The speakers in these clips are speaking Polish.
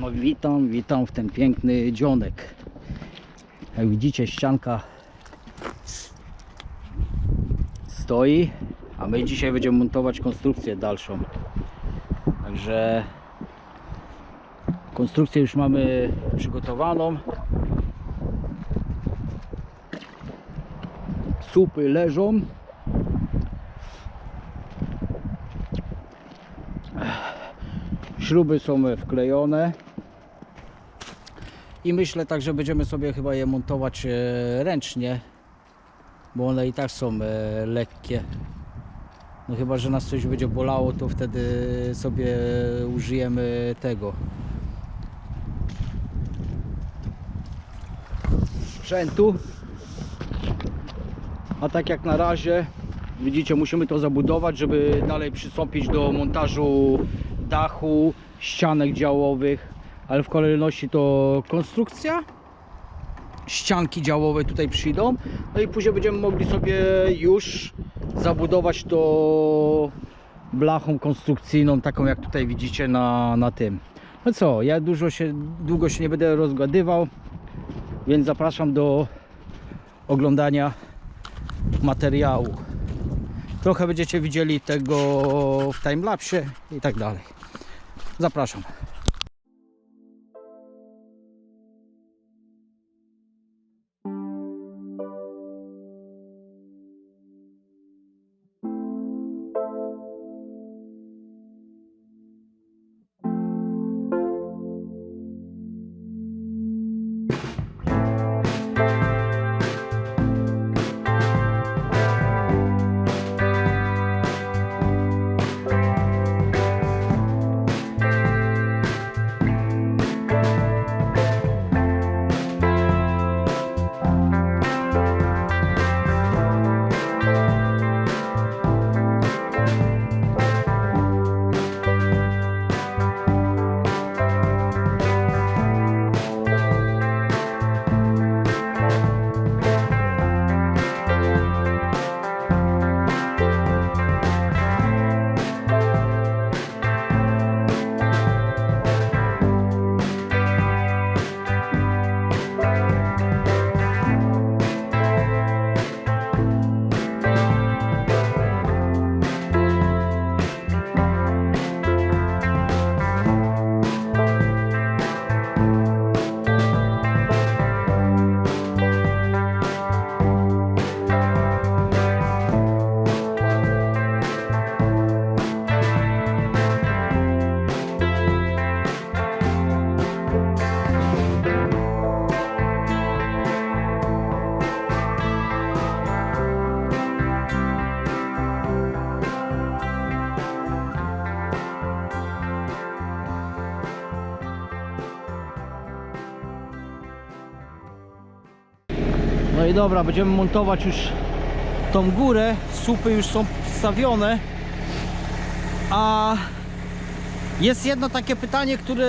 No witam, witam w ten piękny dzionek. Jak widzicie ścianka stoi, a my dzisiaj będziemy montować konstrukcję dalszą. Także konstrukcję już mamy przygotowaną. Supy leżą. Śruby są wklejone. I myślę tak, że będziemy sobie chyba je montować e, ręcznie, bo one i tak są e, lekkie. No chyba, że nas coś będzie bolało, to wtedy sobie użyjemy tego. Sprzętu. A tak jak na razie, widzicie, musimy to zabudować, żeby dalej przystąpić do montażu dachu, ścianek działowych, ale w kolejności to konstrukcja. Ścianki działowe tutaj przyjdą, no i później będziemy mogli sobie już zabudować to blachą konstrukcyjną, taką jak tutaj widzicie na, na tym. No co, ja dużo się, długo się nie będę rozgadywał, więc zapraszam do oglądania materiału. Trochę będziecie widzieli tego w timelapsie i tak dalej. Zapraszam. No i dobra, będziemy montować już tą górę. Słupy już są wstawione. A jest jedno takie pytanie, które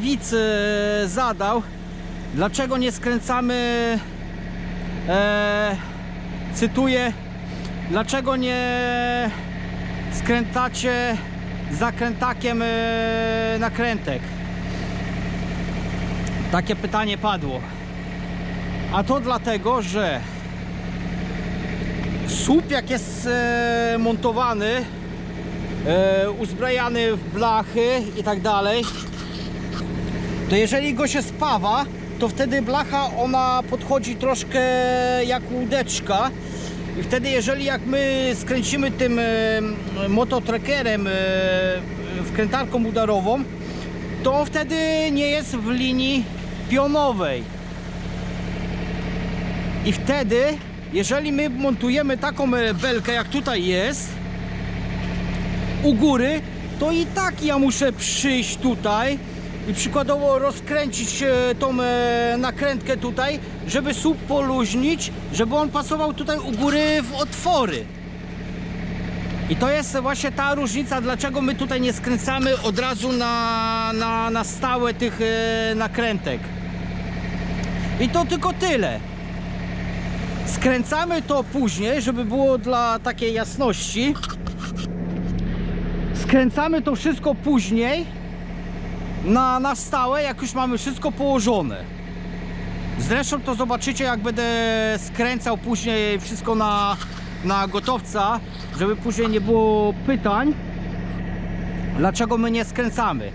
widz e, zadał. Dlaczego nie skręcamy, e, cytuję, dlaczego nie skręcacie zakrętakiem e, nakrętek? Takie pytanie padło. A to dlatego, że słup jak jest e, montowany, e, uzbrajany w blachy i tak dalej, to jeżeli go się spawa, to wtedy blacha ona podchodzi troszkę jak łódeczka i wtedy jeżeli jak my skręcimy tym e, mototrekerem wkrętarką udarową, to wtedy nie jest w linii pionowej. I wtedy, jeżeli my montujemy taką e, belkę jak tutaj jest u góry, to i tak ja muszę przyjść tutaj i przykładowo rozkręcić e, tą e, nakrętkę tutaj, żeby słup poluźnić, żeby on pasował tutaj u góry w otwory. I to jest właśnie ta różnica, dlaczego my tutaj nie skręcamy od razu na, na, na stałe tych nakrętek. I to tylko tyle. Skręcamy to później, żeby było dla takiej jasności. Skręcamy to wszystko później, na, na stałe, jak już mamy wszystko położone. Zresztą to zobaczycie, jak będę skręcał później wszystko na, na gotowca, żeby później nie było pytań, dlaczego my nie skręcamy.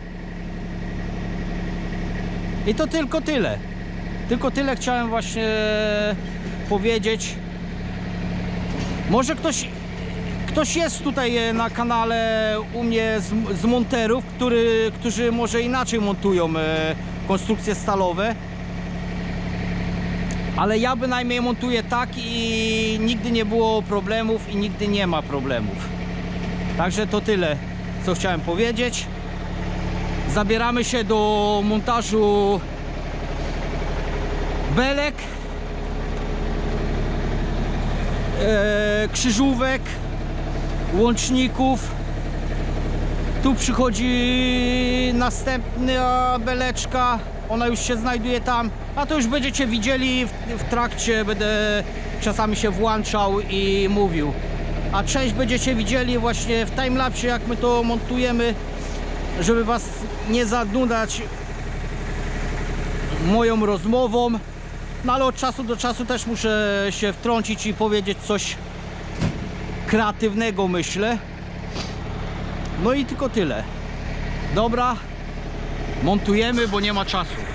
I to tylko tyle. Tylko tyle chciałem właśnie powiedzieć. Może ktoś, ktoś jest tutaj e, na kanale u mnie z, z monterów, który, którzy może inaczej montują e, konstrukcje stalowe. Ale ja bynajmniej montuję tak i nigdy nie było problemów i nigdy nie ma problemów. Także to tyle, co chciałem powiedzieć. Zabieramy się do montażu belek, krzyżówek, łączników. Tu przychodzi następna beleczka, ona już się znajduje tam, a to już będziecie widzieli w, w trakcie, będę czasami się włączał i mówił. A część będziecie widzieli właśnie w timelapsie, jak my to montujemy, żeby was nie zanudać moją rozmową. No ale od czasu do czasu też muszę się wtrącić i powiedzieć coś kreatywnego, myślę. No i tylko tyle. Dobra, montujemy, bo nie ma czasu.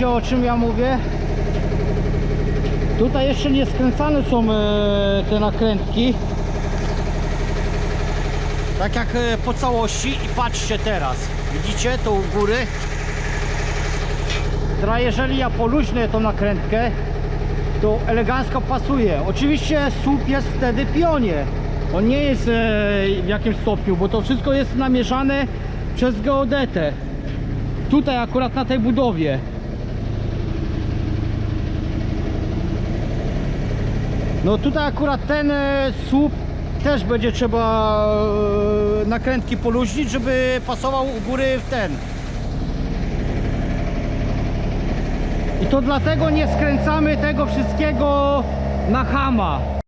I widzicie o czym ja mówię? Tutaj jeszcze nie skręcane są e, te nakrętki. Tak jak e, po całości i patrzcie teraz. Widzicie to u góry? Jeżeli ja poluźnę tą nakrętkę, to elegancko pasuje. Oczywiście słup jest wtedy pionie. On nie jest e, w jakimś stopniu, bo to wszystko jest namierzane przez geodetę. Tutaj akurat na tej budowie. No tutaj akurat ten e, słup też będzie trzeba e, nakrętki poluźnić, żeby pasował u góry w ten. I to dlatego nie skręcamy tego wszystkiego na hama.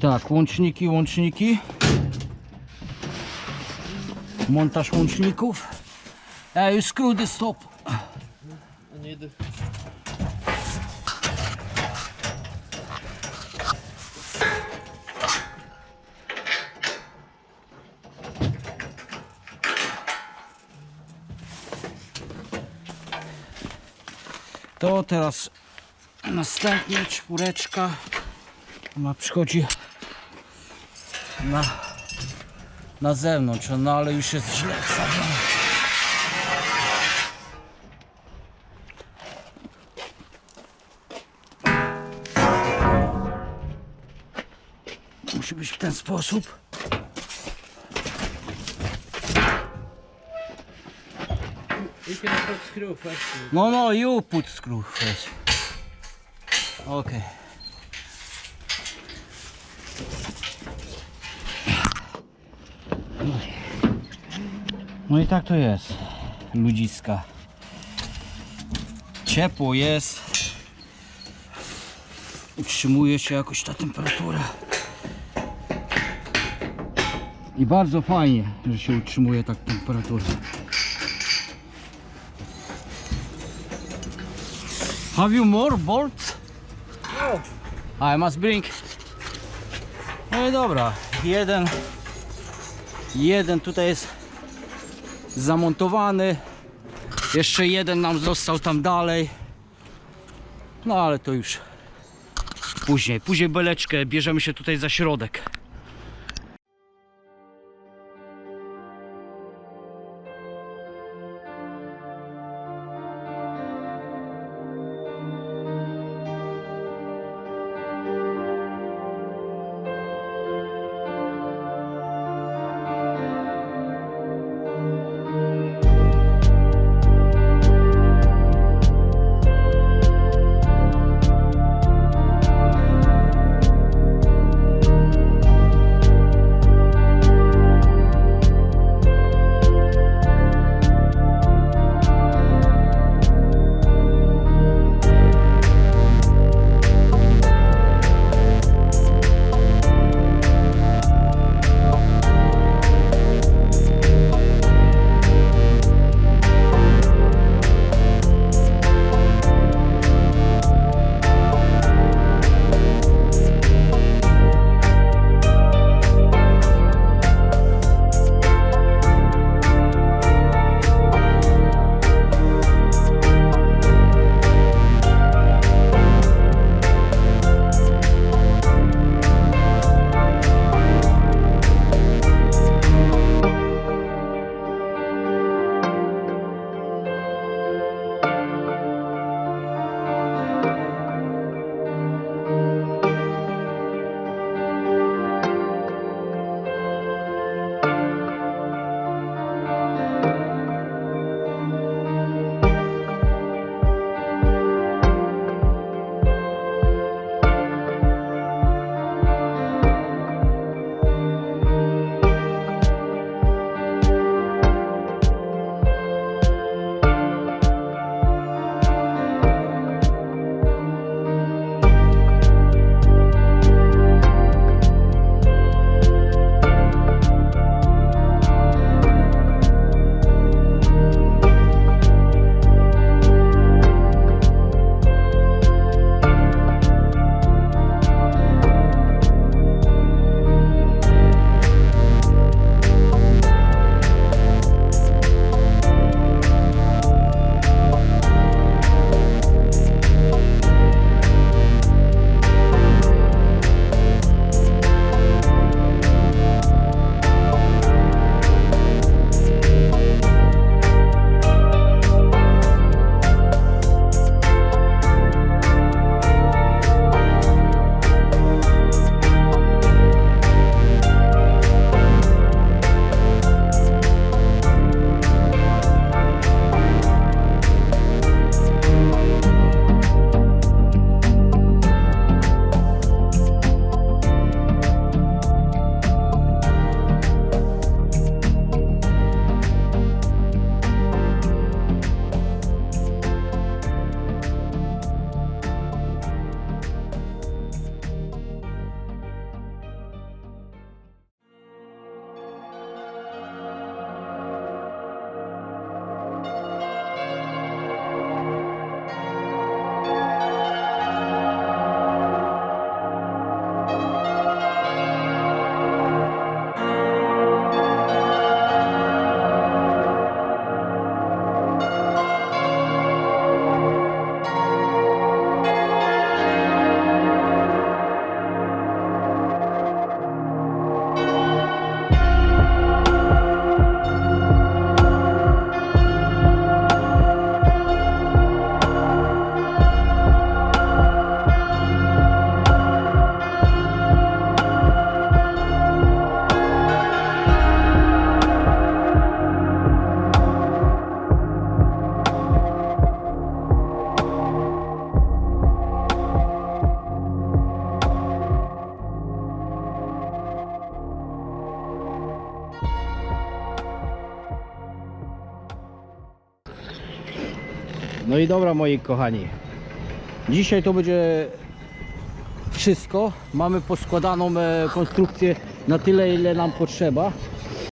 Tak, łączniki, łączniki. Montaż łączników. Ej, you screw the stop. I To teraz następnie czwóreczka. Ona przychodzi na, na zewnątrz, no ale już jest źle wstawiona. Musi być w ten sposób. You can put screw first. No, no, you put screw first. Okay. No i tak to jest. Ludziska. Ciepło jest. Utrzymuje się jakoś ta temperatura. I bardzo fajnie, że się utrzymuje tak temperatura. Have you more bolts? I must bring. No i dobra, jeden, jeden tutaj jest zamontowany. Jeszcze jeden nam został tam dalej. No ale to już później. Później beleczkę bierzemy się tutaj za środek. I dobra moi kochani. Dzisiaj to będzie wszystko. Mamy poskładaną e, konstrukcję na tyle ile nam potrzeba.